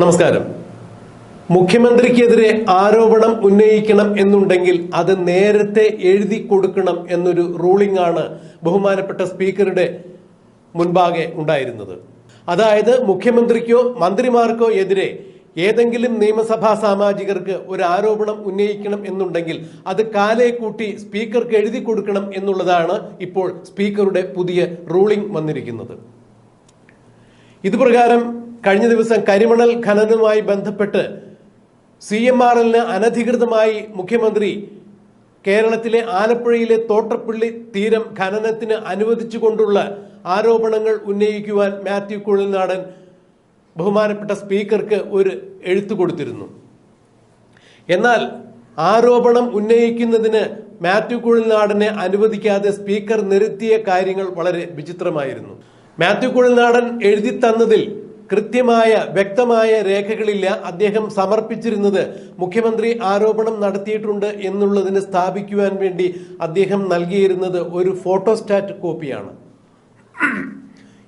നമസ്കാരം. മുഖ്യമന്ത്രിക്കെതിരെ ആരോപണം ഉന്നയിക്കണം എന്നുണ്ടെങ്കിൽ അത് നേരത്തെ എഴുതി കൊടുക്കണം എന്നൊരു റൂളിംഗ് ആണ് ബഹുമാനപ്പെട്ട സ്പീക്കറുടെ മുൻപാകെ ഉണ്ടായിരുന്നത്. അതായത് മുഖ്യമന്ത്രിക്കോ മന്ത്രിമാർക്കോ എതിരെ ഏതെങ്കിലും നിയമസഭാ സാമാജികർക്ക് ഒരു ആരോപണം ഉന്നയിക്കണം എന്നുണ്ടെങ്കിൽ അത് കാലേ കൂട്ടി സ്പീക്കർക്ക് എഴുതി കൊടുക്കണം എന്നുള്ളതാണ് ഇപ്പോൾ സ്പീക്കറുടെ പുതിയ റൂളിംഗ് വന്നിരിക്കുന്നത്. ഇതുപ്രകാരം കഴിഞ്ഞ ദിവസം കരിമണൽ ഖനനവുമായി ബന്ധപ്പെട്ട് സി എം ആർ എല്ലിന് അനധികൃതമായി മുഖ്യമന്ത്രി കേരളത്തിലെ ആലപ്പുഴയിലെ തോട്ടപ്പള്ളി തീരം ഖനനത്തിന് അനുവദിച്ചുകൊണ്ടുള്ള ആരോപണങ്ങൾ ഉന്നയിക്കുവാൻ മാത്യു കുഴൽനാടൻ ബഹുമാനപ്പെട്ട സ്പീക്കർക്ക് ഒരു എഴുത്തു കൊടുത്തിരുന്നു. എന്നാൽ ആരോപണം ഉന്നയിക്കുന്നതിന് മാത്യു കുഴൽനാടനെ അനുവദിക്കാതെ സ്പീക്കർ നിരത്തിയ കാര്യങ്ങൾ വളരെ വിചിത്രമായിരുന്നു. മാത്യു കുഴൽനാടൻ എഴുതി തന്നതിൽ കൃത്യമായ വ്യക്തമായ രേഖകളില്ല അദ്ദേഹം സമർപ്പിച്ചിരുന്നത്. മുഖ്യമന്ത്രി ആരോപണം നടത്തിയിട്ടുണ്ട് എന്നുള്ളതിന് സ്ഥാപിക്കുവാൻ വേണ്ടി അദ്ദേഹം നൽകിയിരുന്നത് ഒരു ഫോട്ടോസ്റ്റാറ്റ് കോപ്പിയാണ്.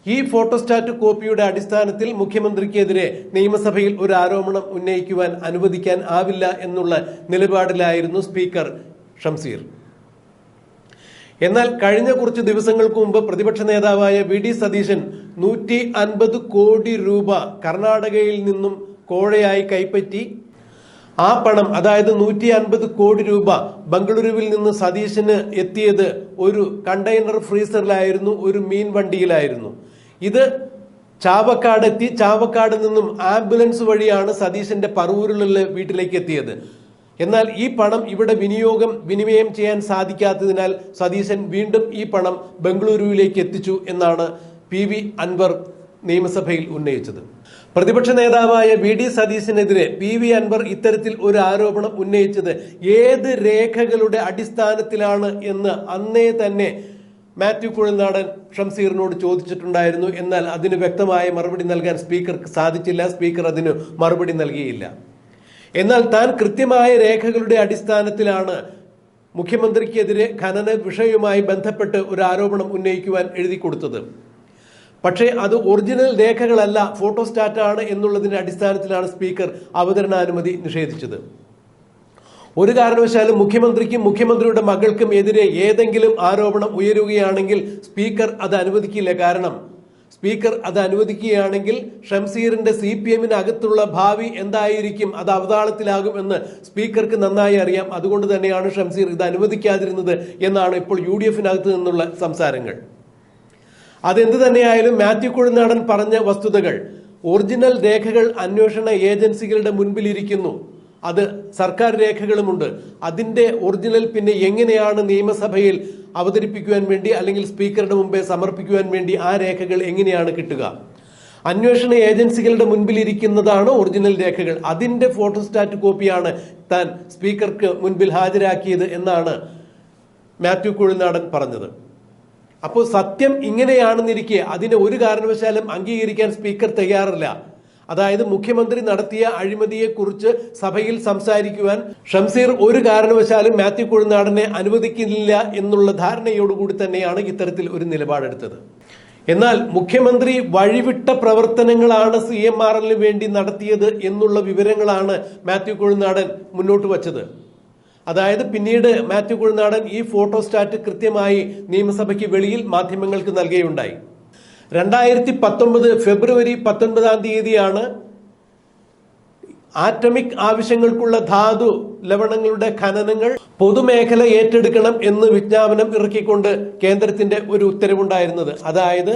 ഈ ഫോട്ടോസ്റ്റാറ്റ് കോപ്പിയുടെ അടിസ്ഥാനത്തിൽ മുഖ്യമന്ത്രിക്കെതിരെ നിയമസഭയിൽ ഒരു ആരോപണം ഉന്നയിക്കുവാൻ അനുവദിക്കാൻ ആവില്ല എന്നുള്ള നിലപാടിലായിരുന്നു സ്പീക്കർ ഷംസീർ. എന്നാൽ കഴിഞ്ഞ കുറച്ച് ദിവസങ്ങൾക്ക് മുമ്പ് പ്രതിപക്ഷ നേതാവായ വി ഡി സതീശൻ നൂറ്റി അൻപത് കോടി രൂപ കർണാടകയിൽ നിന്നും കോഴയായി കൈപ്പറ്റി. ആ പണം അതായത് നൂറ്റി അൻപത് കോടി രൂപ ബംഗളൂരുവിൽ നിന്ന് സതീശന് എത്തിയത് ഒരു കണ്ടെയ്നർ ഫ്രീസറിലായിരുന്നു ഒരു മീൻ വണ്ടിയിലായിരുന്നു. ഇത് ചാവക്കാട് എത്തി. ചാവക്കാട് നിന്നും ആംബുലൻസ് വഴിയാണ് സതീശന്റെ പറവൂരിലുള്ള വീട്ടിലേക്ക് എത്തിയത്. എന്നാൽ ഈ പണം ഇവിടെ വിനിയോഗം വിനിമയം ചെയ്യാൻ സാധിക്കാത്തതിനാൽ സതീശൻ വീണ്ടും ഈ പണം ബംഗളൂരുവിലേക്ക് എത്തിച്ചു എന്നാണ് പി വി അൻവർ നിയമസഭയിൽ ഉന്നയിച്ചത്. പ്രതിപക്ഷ നേതാവായ വി ഡി സതീശിനെതിരെ പി വി അൻവർ ഇത്തരത്തിൽ ഒരു ആരോപണം ഉന്നയിച്ചത് ഏത് രേഖകളുടെ അടിസ്ഥാനത്തിലാണ് എന്ന് അന്നേ തന്നെ മാത്യു കുഴൽനാടൻ ഷംസീറിനോട് ചോദിച്ചിട്ടുണ്ടായിരുന്നു. എന്നാൽ അതിന് വ്യക്തമായ മറുപടി നൽകാൻ സ്പീക്കർക്ക് സാധിച്ചില്ല. സ്പീക്കർ അതിന് മറുപടി നൽകിയില്ല. എന്നാൽ താൻ കൃത്യമായ രേഖകളുടെ അടിസ്ഥാനത്തിലാണ് മുഖ്യമന്ത്രിക്കെതിരെ ഖനന വിഷയവുമായി ബന്ധപ്പെട്ട് ഒരു ആരോപണം ഉന്നയിക്കുവാൻ എഴുതി കൊടുത്തത്. പക്ഷേ അത് ഒറിജിനൽ രേഖകളല്ല ഫോട്ടോസ്റ്റാറ്റാണ് എന്നുള്ളതിന്റെ അടിസ്ഥാനത്തിലാണ് സ്പീക്കർ അവതരണാനുമതി നിഷേധിച്ചത്. ഒരു കാരണവശാലും മുഖ്യമന്ത്രിക്കും മുഖ്യമന്ത്രിയുടെ മകൾക്കും എതിരെ ഏതെങ്കിലും ആരോപണം ഉയരുകയാണെങ്കിൽ സ്പീക്കർ അത് അനുവദിക്കില്ല. കാരണം സ്പീക്കർ അത് അനുവദിക്കുകയാണെങ്കിൽ ഷംസീറിന്റെ സി പി എമ്മിനകത്തുള്ള ഭാവി എന്തായിരിക്കും? അത് അവതാളത്തിലാകും എന്ന് സ്പീക്കർക്ക് നന്നായി അറിയാം. അതുകൊണ്ട് തന്നെയാണ് ഷംസീർ ഇത് അനുവദിക്കാതിരുന്നത് എന്നാണ് ഇപ്പോൾ യു ഡി എഫിനകത്ത് നിന്നുള്ള സംസാരങ്ങൾ. അതെന്ത് തന്നെയായാലും മാത്യു കുഴുനാടൻ പറഞ്ഞ വസ്തുതകൾ. ഒറിജിനൽ രേഖകൾ അന്വേഷണ ഏജൻസികളുടെ മുൻപിലിരിക്കുന്നു. അത് സർക്കാർ രേഖകളുമുണ്ട്. അതിന്റെ ഒറിജിനൽ പിന്നെ എങ്ങനെയാണ് നിയമസഭയിൽ അവതരിപ്പിക്കുവാൻ വേണ്ടി അല്ലെങ്കിൽ സ്പീക്കറുടെ മുമ്പേ സമർപ്പിക്കുവാൻ വേണ്ടി ആ രേഖകൾ എങ്ങനെയാണ് കിട്ടുക? അന്വേഷണ ഏജൻസികളുടെ മുൻപിലിരിക്കുന്നതാണ് ഒറിജിനൽ രേഖകൾ. അതിന്റെ ഫോട്ടോസ്റ്റാറ്റ് കോപ്പിയാണ് താൻ സ്പീക്കർക്ക് മുൻപിൽ ഹാജരാക്കിയത് എന്നാണ് മാത്യു കുഴിനാടൻ പറഞ്ഞത്. അപ്പോൾ സത്യം ഇങ്ങനെയാണെന്നിരിക്കെ അതിനെ ഒരു കാരണവശാലും അംഗീകരിക്കാൻ സ്പീക്കർ തയ്യാറല്ല. അതായത് മുഖ്യമന്ത്രി നടത്തിയ അഴിമതിയെക്കുറിച്ച് സഭയിൽ സംസാരിക്കുവാൻ ഷംസീർ ഒരു കാരണവശാലും മാത്യു കുഴുനാടനെ അനുവദിക്കില്ല എന്നുള്ള ധാരണയോടുകൂടി തന്നെയാണ് ഇത്തരത്തിൽ ഒരു നിലപാടെടുത്തത്. എന്നാൽ മുഖ്യമന്ത്രി വഴിവിട്ട പ്രവർത്തനങ്ങളാണ് സി എം ആർ എല്ലിന് വേണ്ടി നടത്തിയത് എന്നുള്ള വിവരങ്ങളാണ് മാത്യു കുഴുനാടൻ മുന്നോട്ട് വച്ചത്. അതായത് പിന്നീട് മാത്യു കുഴനാടൻ ഈ ഫോട്ടോസ്റ്റാറ്റ് കൃത്യമായി നിയമസഭയ്ക്ക് വെളിയിൽ മാധ്യമങ്ങൾക്ക് നൽകുകയുണ്ടായി. രണ്ടായിരത്തി പത്തൊമ്പത് ഫെബ്രുവരി പത്തൊൻപതാം തീയതിയാണ് ആറ്റമിക് ആവശ്യങ്ങൾക്കുള്ള ധാതു ലവണങ്ങളുടെ ഖനനങ്ങൾ പൊതുമേഖല ഏറ്റെടുക്കണം എന്ന് വിജ്ഞാപനം ഇറക്കിക്കൊണ്ട് കേന്ദ്രത്തിന്റെ ഒരു ഉത്തരവുണ്ടായിരുന്നത്. അതായത്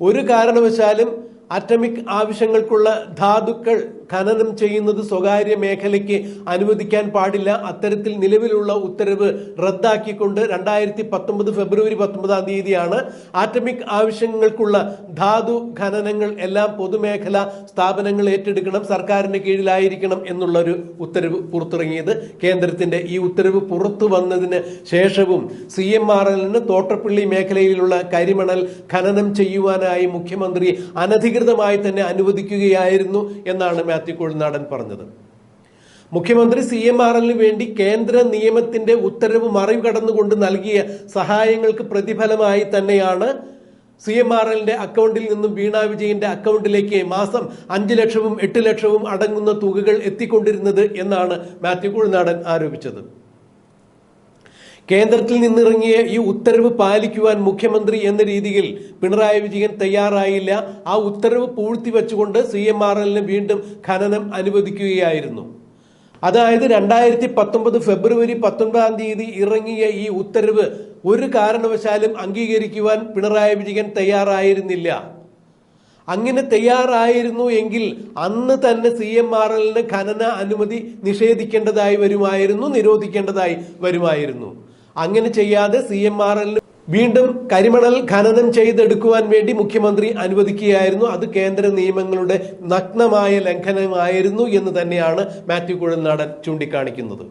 ഒരു കാരണവശാലും ആറ്റമിക് ആവശ്യങ്ങൾക്കുള്ള ധാതുക്കൾ ഖനനം ചെയ്യുന്നത് സ്വകാര്യ മേഖലയ്ക്ക് അനുവദിക്കാൻ പാടില്ല. അത്തരത്തിൽ നിലവിലുള്ള ഉത്തരവ് റദ്ദാക്കിക്കൊണ്ട് രണ്ടായിരത്തി പത്തൊമ്പത് ഫെബ്രുവരി പത്തൊമ്പതാം തീയതിയാണ് ആറ്റമിക് ആവശ്യങ്ങൾക്കുള്ള ധാതു ഖനനങ്ങൾ എല്ലാം പൊതുമേഖല സ്ഥാപനങ്ങൾ ഏറ്റെടുക്കണം സർക്കാരിന്റെ കീഴിലായിരിക്കണം എന്നുള്ളൊരു ഉത്തരവ് പുറത്തിറങ്ങിയത് കേന്ദ്രത്തിന്റെ ഈ ഉത്തരവ് പുറത്തു വന്നതിന് ശേഷവും സി എം ആർ എല്ലിന് തോട്ടപ്പള്ളി മേഖലയിലുള്ള കരിമണൽ ഖനനം ചെയ്യുവാനായി മുഖ്യമന്ത്രി അനധികൃതമായി തന്നെ അനുവദിക്കുകയായിരുന്നു എന്നാണ് മാത്യു കൊഴുനാടൻ പറഞ്ഞത്. മുഖ്യമന്ത്രി സി എം ആർ എല്ലിന് വേണ്ടി കേന്ദ്ര നിയമത്തിന്റെ ഉത്തരവ് മറികടന്നുകൊണ്ട് നൽകിയ സഹായങ്ങൾക്ക് പ്രതിഫലമായി തന്നെയാണ് സി എം ആർ എല്ലിന്റെ അക്കൗണ്ടിൽ നിന്നും വീണ വിജയന്റെ അക്കൗണ്ടിലേക്ക് മാസം അഞ്ച് ലക്ഷവും എട്ട് ലക്ഷവും അടങ്ങുന്ന തുകകൾ എത്തിക്കൊണ്ടിരുന്നത് എന്നാണ് മാത്യു കുഴിനാടൻ ആരോപിച്ചത്. കേന്ദ്രത്തിൽ നിന്നിറങ്ങിയ ഈ ഉത്തരവ് പാലിക്കുവാൻ മുഖ്യമന്ത്രി എന്ന രീതിയിൽ പിണറായി വിജയൻ തയ്യാറായില്ല. ആ ഉത്തരവ് പൂഴ്ത്തിവെച്ചുകൊണ്ട് സി എം ആർ എല്ലിന് വീണ്ടും ഖനനം അനുവദിക്കുകയായിരുന്നു. അതായത് രണ്ടായിരത്തി പത്തൊമ്പത് ഫെബ്രുവരി പത്തൊൻപതാം തീയതി ഇറങ്ങിയ ഈ ഉത്തരവ് ഒരു കാരണവശാലും അംഗീകരിക്കുവാൻ പിണറായി വിജയൻ തയ്യാറായിരുന്നില്ല. അങ്ങനെ തയ്യാറായിരുന്നു എങ്കിൽ അന്ന് തന്നെ സി എം ആർ എല്ലിന് ഖനന അനുമതി നിഷേധിക്കേണ്ടതായി വരുമായിരുന്നു നിരോധിക്കേണ്ടതായി വരുമായിരുന്നു. അങ്ങനെ ചെയ്യാതെ സി എം ആർ എല്ലിന് വീണ്ടും കരിമണൽ ഖനനം ചെയ്തെടുക്കുവാൻ വേണ്ടി മുഖ്യമന്ത്രി അനുവദിക്കുകയായിരുന്നു. അത് കേന്ദ്ര നിയമങ്ങളുടെ നഗ്നമായ ലംഘനമായിരുന്നു എന്ന് തന്നെയാണ് മാത്യു കുഴൽനാടൻ ചൂണ്ടിക്കാണിക്കുന്നത്.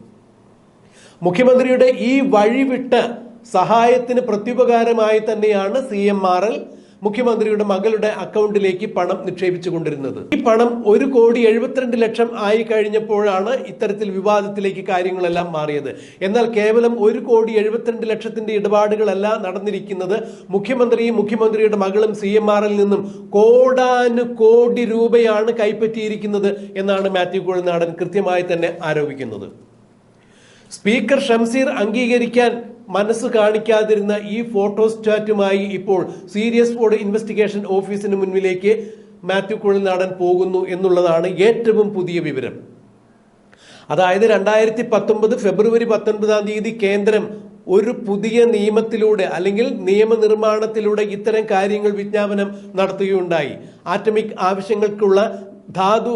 മുഖ്യമന്ത്രിയുടെ ഈ വഴിവിട്ട് സഹായത്തിന് പ്രത്യുപകാരമായി തന്നെയാണ് സി എം ആർ എൽ മുഖ്യമന്ത്രിയുടെ മകളുടെ അക്കൗണ്ടിലേക്ക് പണം നിക്ഷേപിച്ചു കൊണ്ടിരുന്നത് ഈ പണം ഒരു കോടി എഴുപത്തിരണ്ട് ലക്ഷം ആയി കഴിഞ്ഞപ്പോഴാണ് ഇത്തരത്തിൽ വിവാദത്തിലേക്ക് കാര്യങ്ങളെല്ലാം മാറിയത്. എന്നാൽ കേവലം ഒരു കോടി എഴുപത്തിരണ്ട് ലക്ഷത്തിന്റെ ഇടപാടുകളല്ല നടന്നിരിക്കുന്നത്. മുഖ്യമന്ത്രിയും മുഖ്യമന്ത്രിയുടെ മകളും സി എം ആറിൽ നിന്നും കോടാനു കോടി രൂപയാണ് കൈപ്പറ്റിയിരിക്കുന്നത് എന്നാണ് മാത്യു കോഴിനാടൻ കൃത്യമായി തന്നെ ആരോപിക്കുന്നത്. സ്പീക്കർ ഷംസീർ അംഗീകരിക്കാൻ മനസ്സ് കാണിക്കാതിരുന്ന ഈ ഫോട്ടോ സ്റ്റാറ്റുമായി ഇപ്പോൾ സീരിയസ് ബോർഡ് ഇൻവെസ്റ്റിഗേഷൻ ഓഫീസിന് മുന്നിലേക്ക് മാത്യു കുഴൽനാടൻ പോകുന്നു എന്നുള്ളതാണ് ഏറ്റവും പുതിയ വിവരം. അതായത് രണ്ടായിരത്തി പത്തൊമ്പത് ഫെബ്രുവരി പത്തൊൻപതാം തീയതി കേന്ദ്രം ഒരു പുതിയ നിയമത്തിലൂടെ അല്ലെങ്കിൽ നിയമനിർമ്മാണത്തിലൂടെ ഇത്തരം കാര്യങ്ങൾ വിജ്ഞാപനം നടത്തുകയുണ്ടായി. ആറ്റമിക് ആവശ്യങ്ങൾക്കുള്ള ധാതു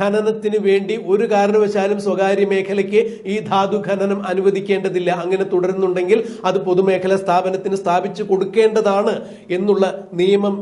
ഖനനത്തിന് വേണ്ടി ഒരു കാരണവശാലും സ്വകാര്യ മേഖലയ്ക്ക് ഈ ധാതു ഖനനം അനുവദിക്കേണ്ടതില്ല. അങ്ങനെ തുടരുന്നുണ്ടെങ്കിൽ അത് പൊതുമേഖലാ സ്ഥാപനത്തിന് സ്ഥാപിച്ചു കൊടുക്കേണ്ടതാണ് എന്നുള്ള നിയമം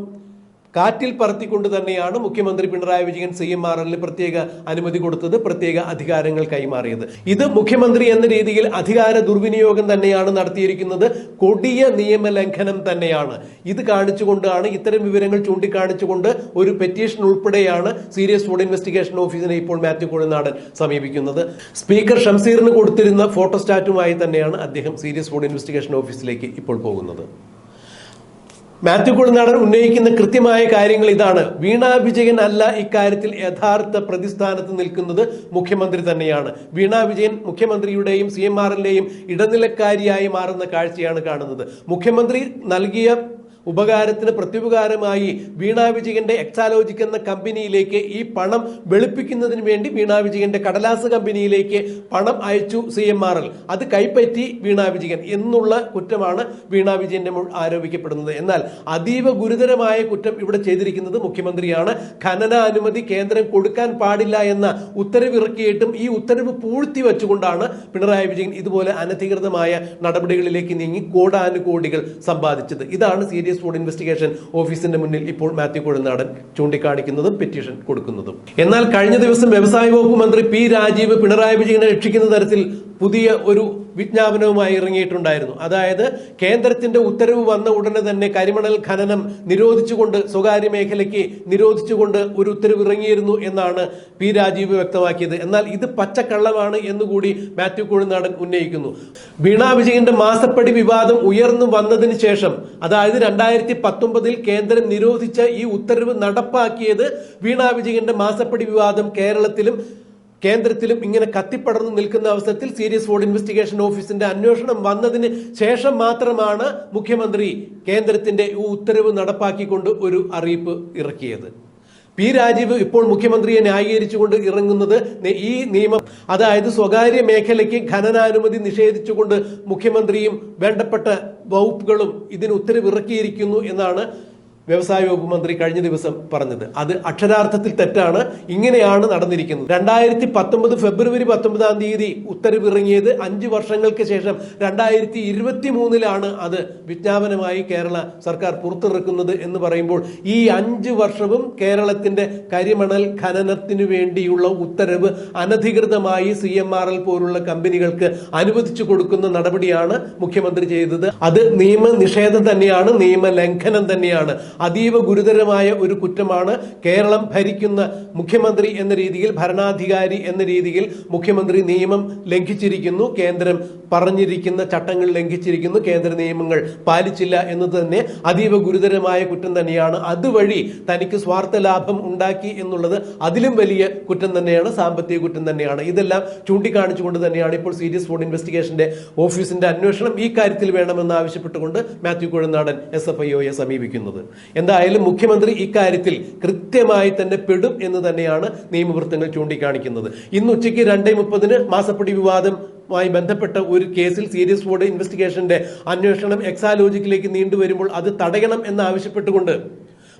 കാറ്റിൽ പറത്തിക്കൊണ്ട് തന്നെയാണ് മുഖ്യമന്ത്രി Pinarayi Vijayan C M R എല്ലിന് പ്രത്യേക അനുമതി കൊടുത്തത് പ്രത്യേക അധികാരങ്ങൾ കൈമാറിയത്. ഇത് മുഖ്യമന്ത്രി എന്ന രീതിയിൽ അധികാര ദുർവിനിയോഗം തന്നെയാണ് നടത്തിയിരിക്കുന്നത് കൊടിയ നിയമലംഘനം തന്നെയാണ്. ഇത് കാണിച്ചുകൊണ്ടാണ് ഇത്തരം വിവരങ്ങൾ ചൂണ്ടിക്കാണിച്ചുകൊണ്ട് ഒരു പെറ്റീഷൻ ഉൾപ്പെടെയാണ് സീരിയസ് ഫുഡ് ഇൻവെസ്റ്റിഗേഷൻ ഓഫീസിനെ ഇപ്പോൾ മാത്യു കോഴിനാടൻ സമീപിക്കുന്നത്. സ്പീക്കർ ഷംസീറിന് കൊടുത്തിരുന്ന ഫോട്ടോസ്റ്റാറ്റുമായി തന്നെയാണ് അദ്ദേഹം സീരിയസ് ഫുഡ് ഇൻവെസ്റ്റിഗേഷൻ ഓഫീസിലേക്ക് ഇപ്പോൾ പോകുന്നത്. മാത്യു കുളനാടൻ ഉന്നയിക്കുന്ന കൃത്യമായ കാര്യങ്ങൾ ഇതാണ്. വീണ വിജയൻ അല്ല ഇക്കാര്യത്തിൽ യഥാർത്ഥ പ്രതിസ്ഥാനത്ത് നിൽക്കുന്നത് മുഖ്യമന്ത്രി തന്നെയാണ്. വീണ വിജയൻ മുഖ്യമന്ത്രിയുടെയും സി എം ആറിന്റെയും ഇടനിലക്കാരിയായി മാറുന്ന കാഴ്ചയാണ് കാണുന്നത്. മുഖ്യമന്ത്രി നൽകിയ ഉപകാരത്തിന് പ്രത്യുപകാരമായി വീണാ വിജയന്റെ എക്സാലോജിക് എന്ന കമ്പനിയിലേക്ക് ഈ പണം വെളുപ്പിക്കുന്നതിന് വേണ്ടി വീണാ വിജയന്റെ കടലാസ് കമ്പനിയിലേക്ക് പണം അയച്ചു സി എം ആർ എൽ. അത് കൈപ്പറ്റി വീണാ വിജയൻ എന്നുള്ള കുറ്റമാണ് വീണാ വിജയന്റെ ആരോപിക്കപ്പെടുന്നത്. എന്നാൽ അതീവ ഗുരുതരമായ കുറ്റം ഇവിടെ ചെയ്തിരിക്കുന്നത് മുഖ്യമന്ത്രിയാണ്. ഖനന അനുമതി കേന്ദ്രം കൊടുക്കാൻ പാടില്ല എന്ന ഉത്തരവിറക്കിയിട്ടും ഈ ഉത്തരവ് പൂഴ്ത്തി വെച്ചുകൊണ്ടാണ് പിണറായി വിജയൻ ഇതുപോലെ അനധികൃതമായ നടപടികളിലേക്ക് നീങ്ങി കോടാനുകോടികൾ സമ്പാദിച്ചത്. ഇതാണ് സീരിയസ് ഫുഡ് ഇൻവെസ്റ്റിഗേഷൻ ഓഫീസിന്റെ മുന്നിൽ ഇപ്പോൾ മാത്യു കുഴനാടൻ ചൂണ്ടിക്കാണിക്കുന്നതും പെറ്റീഷൻ കൊടുക്കുന്നതും. എന്നാൽ കഴിഞ്ഞ ദിവസം വ്യവസായ വകുപ്പ് മന്ത്രി പി രാജീവ് പിണറായി വിജയനെ രക്ഷിക്കുന്ന തരത്തിൽ പുതിയ ഒരു വിജ്ഞാപനവുമായി ഇറങ്ങിയിട്ടുണ്ടായിരുന്നു. അതായത് കേന്ദ്രത്തിന്റെ ഉത്തരവ് വന്ന ഉടനെ തന്നെ കരിമണൽ ഖനനം നിരോധിച്ചുകൊണ്ട് സ്വകാര്യ മേഖലയ്ക്ക് നിരോധിച്ചുകൊണ്ട് ഒരു ഉത്തരവ് ഇറങ്ങിയിരുന്നു എന്നാണ് പി രാജീവ് വ്യക്തമാക്കിയത്. എന്നാൽ ഇത് പച്ചക്കള്ളമാണ് എന്നുകൂടി മാത്യു കോഴിനാടൻ ഉന്നയിക്കുന്നു. വീണ വിജയന്റെ മാസപ്പടി വിവാദം ഉയർന്നു വന്നതിന് ശേഷം അതായത് രണ്ടായിരത്തി പത്തൊമ്പതിൽ കേന്ദ്രം നിരോധിച്ച ഈ ഉത്തരവ് നടപ്പാക്കിയത് വീണ വിജയന്റെ മാസപ്പടി വിവാദം കേരളത്തിലും കേന്ദ്രത്തിലും ഇങ്ങനെ കത്തിപ്പടർന്നു നിൽക്കുന്ന അവസരത്തിൽ സീരിയസ് ഫോർഡ് ഇൻവെസ്റ്റിഗേഷൻ ഓഫീസിന്റെ അന്വേഷണം വന്നതിന് ശേഷം മാത്രമാണ് മുഖ്യമന്ത്രി കേന്ദ്രത്തിന്റെ ഈ ഉത്തരവ് നടപ്പാക്കിക്കൊണ്ട് ഒരു അറിയിപ്പ് ഇറക്കിയത്. പി രാജീവ് ഇപ്പോൾ മുഖ്യമന്ത്രിയെ ന്യായീകരിച്ചുകൊണ്ട് ഇറങ്ങുന്നത് ഈ നിയമം അതായത് സ്വകാര്യ മേഖലയ്ക്ക് ഖനനാനുമതി നിഷേധിച്ചുകൊണ്ട് മുഖ്യമന്ത്രിയും വേണ്ടപ്പെട്ട വകുപ്പുകളും ഇതിന് ഉത്തരവിറക്കിയിരിക്കുന്നു എന്നാണ് വ്യവസായ വകുപ്പ് മന്ത്രി കഴിഞ്ഞ ദിവസം പറഞ്ഞത്. അത് അക്ഷരാർത്ഥത്തിൽ തെറ്റാണ്. ഇങ്ങനെയാണ് നടന്നിരിക്കുന്നത്. രണ്ടായിരത്തി പത്തൊമ്പത് ഫെബ്രുവരി പത്തൊമ്പതാം തീയതി ഉത്തരവിറങ്ങിയത് അഞ്ച് വർഷങ്ങൾക്ക് ശേഷം രണ്ടായിരത്തി ഇരുപത്തി മൂന്നിലാണ് അത് വിജ്ഞാപനമായി കേരള സർക്കാർ പുറത്തിറക്കുന്നത് എന്ന് പറയുമ്പോൾ ഈ അഞ്ച് വർഷവും കേരളത്തിന്റെ കരിമണൽ ഖനനത്തിനു വേണ്ടിയുള്ള ഉത്തരവ് അനധികൃതമായി സി എം ആർ എൽ പോലുള്ള കമ്പനികൾക്ക് അനുവദിച്ചു കൊടുക്കുന്ന നടപടിയാണ് മുഖ്യമന്ത്രി ചെയ്തത്. അത് നിയമനിഷേധം തന്നെയാണ് നിയമലംഘനം തന്നെയാണ്. അതീവ ഗുരുതരമായ ഒരു കുറ്റമാണ് കേരളം ഭരിക്കുന്ന മുഖ്യമന്ത്രി എന്ന രീതിയിൽ ഭരണാധികാരി എന്ന രീതിയിൽ മുഖ്യമന്ത്രി നിയമം ലംഘിച്ചിരിക്കുന്നു കേന്ദ്രം പറഞ്ഞിരിക്കുന്ന ചട്ടങ്ങൾ ലംഘിച്ചിരിക്കുന്നു കേന്ദ്ര നിയമങ്ങൾ പാലിച്ചില്ല എന്നത് തന്നെ അതീവ ഗുരുതരമായ കുറ്റം തന്നെയാണ്. അതുവഴി തനിക്ക് സ്വാർത്ഥ ലാഭം ഉണ്ടാക്കി എന്നുള്ളത് അതിലും വലിയ കുറ്റം തന്നെയാണ് സാമ്പത്തിക കുറ്റം തന്നെയാണ്. ഇതെല്ലാം ചൂണ്ടിക്കാണിച്ചുകൊണ്ട് തന്നെയാണ് ഇപ്പോൾ സീരിയസ് ഫോഡ് ഇൻവെസ്റ്റിഗേഷന്റെ ഓഫീസിന്റെ അന്വേഷണം ഈ കാര്യത്തിൽ വേണമെന്ന് ആവശ്യപ്പെട്ടുകൊണ്ട് Mathew Kuzhalnadan S F I ഒയെ സമീപിക്കുന്നത്. എന്തായാലും മുഖ്യമന്ത്രി ഇക്കാര്യത്തിൽ കൃത്യമായി തന്നെ പെടും എന്ന് തന്നെയാണ് നിയമവൃത്തങ്ങൾ ചൂണ്ടിക്കാണിക്കുന്നത്. ഇന്ന് ഉച്ചയ്ക്ക് രണ്ടേ മുപ്പതിന് മാസപ്പടി വിവാദം മായി ബന്ധപ്പെട്ട ഒരു കേസിൽ സീരിയസ് ബോർഡ് ഇൻവെസ്റ്റിഗേഷന്റെ അന്വേഷണം എക്സാലോജിക്കിലേക്ക് നീണ്ടുവരുമ്പോൾ അത് തടയണം എന്നാവശ്യപ്പെട്ടുകൊണ്ട്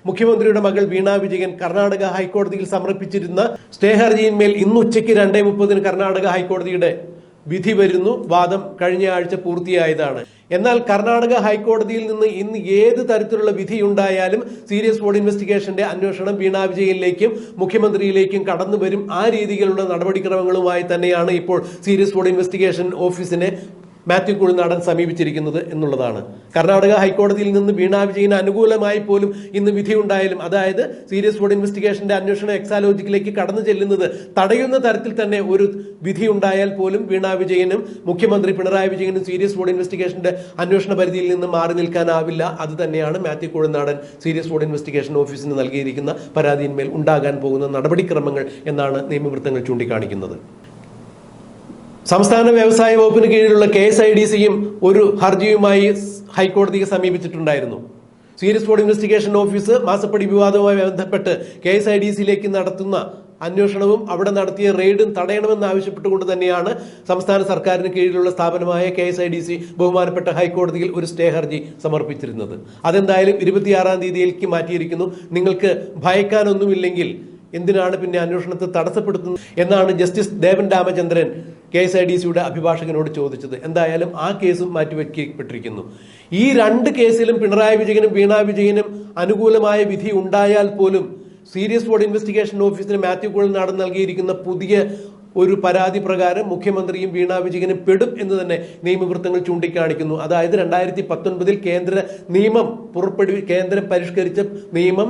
മുഖ്യമന്ത്രിയുടെ മകൾ വീണ വിജയൻ കർണാടക ഹൈക്കോടതിയിൽ സമർപ്പിച്ചിരുന്ന സ്റ്റേ ഹർജിയിന്മേൽ ഇന്ന് ഉച്ചയ്ക്ക് രണ്ടേ മുപ്പതിന് കർണാടക ഹൈക്കോടതിയുടെ വിധി വരുന്നു. വാദം കഴിഞ്ഞ ആഴ്ച പൂർത്തിയായതാണ്. എന്നാൽ കർണാടക ഹൈക്കോടതിയിൽ നിന്ന് ഇന്ന് ഏത് തരത്തിലുള്ള വിധിയുണ്ടായാലും സീരിയസ് ബോർഡ് ഇൻവെസ്റ്റിഗേഷന്റെ അന്വേഷണം വീണാ വിജയനിലേക്കും മുഖ്യമന്ത്രിയിലേക്കും കടന്നു വരും ആ രീതിയിലുള്ള നടപടിക്രമങ്ങളുമായി തന്നെയാണ് ഇപ്പോൾ സീരിയസ് ബോർഡ് ഇൻവെസ്റ്റിഗേഷൻ ഓഫീസിനെ മാത്യു കുഴുനാടൻ സമീപിച്ചിരിക്കുന്നത് എന്നുള്ളതാണ്. കർണാടക ഹൈക്കോടതിയിൽ നിന്ന് വീണ വിജയന് അനുകൂലമായി പോലും ഇന്ന് വിധിയുണ്ടായാലും അതായത് സീരിയസ് ഫുഡ് ഇൻവെസ്റ്റിഗേഷന്റെ അന്വേഷണ എക്സാലോജിക്കിലേക്ക് കടന്നു ചെല്ലുന്നത് തടയുന്ന തരത്തിൽ തന്നെ ഒരു വിധി ഉണ്ടായാൽ പോലും വീണ വിജയനും മുഖ്യമന്ത്രി പിണറായി വിജയനും സീരിയസ് ഫുഡ് ഇൻവെസ്റ്റിഗേഷന്റെ അന്വേഷണ പരിധിയിൽ നിന്ന് മാറി നിൽക്കാനാവില്ല. അത് തന്നെയാണ് Mathew Kuzhalnadan serious fraud investigation ഓഫീസിന് നൽകിയിരിക്കുന്ന പരാതിയിന്മേൽ ഉണ്ടാകാൻ പോകുന്ന നടപടിക്രമങ്ങൾ എന്നാണ് നിയമവൃത്തങ്ങൾ ചൂണ്ടിക്കാണിക്കുന്നത്. സംസ്ഥാന വ്യവസായ വകുപ്പിന് കീഴിലുള്ള കെ എസ് ഐ ഡി സിയും ഒരു ഹർജിയുമായി ഹൈക്കോടതിയെ സമീപിച്ചിട്ടുണ്ടായിരുന്നു. സീരിയസ് ഫോർഡ് ഇൻവെസ്റ്റിഗേഷൻ ഓഫീസ് മാസപ്പടി വിവാദവുമായി ബന്ധപ്പെട്ട് കെ എസ് ഐ ഡി സിയിലേക്ക് നടത്തുന്ന അന്വേഷണവും അവിടെ നടത്തിയ റെയ്ഡും തടയണമെന്ന് ആവശ്യപ്പെട്ടുകൊണ്ട് തന്നെയാണ് സംസ്ഥാന സർക്കാരിന് കീഴിലുള്ള സ്ഥാപനമായ K S I D C ബഹുമാനപ്പെട്ട ഹൈക്കോടതിയിൽ ഒരു സ്റ്റേ ഹർജി സമർപ്പിച്ചിരുന്നത്. അതെന്തായാലും ഇരുപത്തിയാറാം തീയതിയിലേക്ക് മാറ്റിയിരിക്കുന്നു. നിങ്ങൾക്ക് ഭയക്കാനൊന്നുമില്ലെങ്കിൽ എന്തിനാണ് പിന്നെ അന്വേഷണത്തെ തടസ്സപ്പെടുത്തുന്നത്? എന്നാണ് justice Devan Ramachandran K S I D സിയുടെ അഭിഭാഷകനോട് ചോദിച്ചത് എന്തായാലും ആ കേസും മാറ്റിവെക്കപ്പെട്ടിരിക്കുന്നു. ഈ രണ്ട് കേസിലും പിണറായി വിജയനും വീണ വിജയനും അനുകൂലമായ വിധി ഉണ്ടായാൽ പോലും സീരിയസ് ബോർഡ് ഇൻവെസ്റ്റിഗേഷൻ ഓഫീസിന് മാത്യു കുഴൽനാട് നൽകിയിരിക്കുന്ന പുതിയ ഒരു പരാതി പ്രകാരം മുഖ്യമന്ത്രിയും വീണ വിജയനും പെടും എന്ന് തന്നെ നിയമവൃത്തങ്ങൾ ചൂണ്ടിക്കാണിക്കുന്നു. അതായത് രണ്ടായിരത്തി പത്തൊൻപതിൽ കേന്ദ്ര നിയമം പുറപ്പെടുവി കേന്ദ്രം പരിഷ്കരിച്ച നിയമം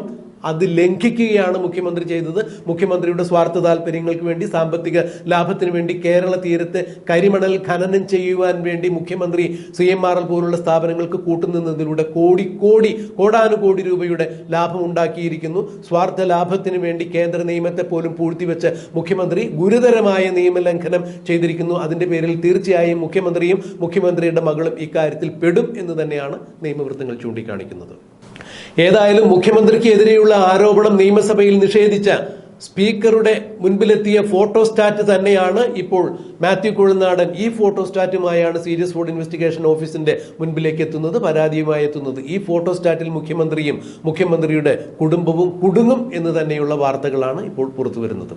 അത് ലംഘിക്കുകയാണ് മുഖ്യമന്ത്രി ചെയ്തത്. മുഖ്യമന്ത്രിയുടെ സ്വാർത്ഥ താല്പര്യങ്ങൾക്ക് വേണ്ടി സാമ്പത്തിക ലാഭത്തിന് വേണ്ടി കേരള തീരത്ത് കരിമണൽ ഖനനം ചെയ്യുവാൻ വേണ്ടി മുഖ്യമന്ത്രി സി എം ആർ എൽ പോലുള്ള സ്ഥാപനങ്ങൾക്ക് കൂട്ടുനിന്നതിലൂടെ കോടി കോടി കോടാനുകോടി രൂപയുടെ ലാഭം ഉണ്ടാക്കിയിരിക്കുന്നു. സ്വാർത്ഥ ലാഭത്തിന് വേണ്ടി കേന്ദ്ര നിയമത്തെ പോലും പൂഴ്ത്തിവെച്ച് മുഖ്യമന്ത്രി ഗുരുതരമായ നിയമലംഘനം ചെയ്തിരിക്കുന്നു. അതിന്റെ പേരിൽ തീർച്ചയായും മുഖ്യമന്ത്രിയും മുഖ്യമന്ത്രിയുടെ മകളും ഇക്കാര്യത്തിൽ പെടും എന്ന് തന്നെയാണ് നിയമവൃത്തങ്ങൾ ചൂണ്ടിക്കാണിക്കുന്നത്. ഏതായാലും മുഖ്യമന്ത്രിക്ക് എതിരെയുള്ള ആരോപണം നിയമസഭയിൽ നിഷേധിച്ച സ്പീക്കറുടെ മുൻപിലെത്തിയ ഫോട്ടോസ്റ്റാറ്റ് തന്നെയാണ് ഇപ്പോൾ മാത്യു കുഴനാടൻ ഈ ഫോട്ടോസ്റ്റാറ്റുമായാണ് സീരിയസ് ഫോഡ് ഇൻവെസ്റ്റിഗേഷൻ ഓഫീസിന്റെ മുൻപിലേക്ക് എത്തുന്നത് പരാതിയുമായി എത്തുന്നത്. ഈ ഫോട്ടോസ്റ്റാറ്റിൽ മുഖ്യമന്ത്രിയും മുഖ്യമന്ത്രിയുടെ കുടുംബവും കുടുങ്ങും എന്ന് തന്നെയുള്ള വാർത്തകളാണ് ഇപ്പോൾ പുറത്തു വരുന്നത്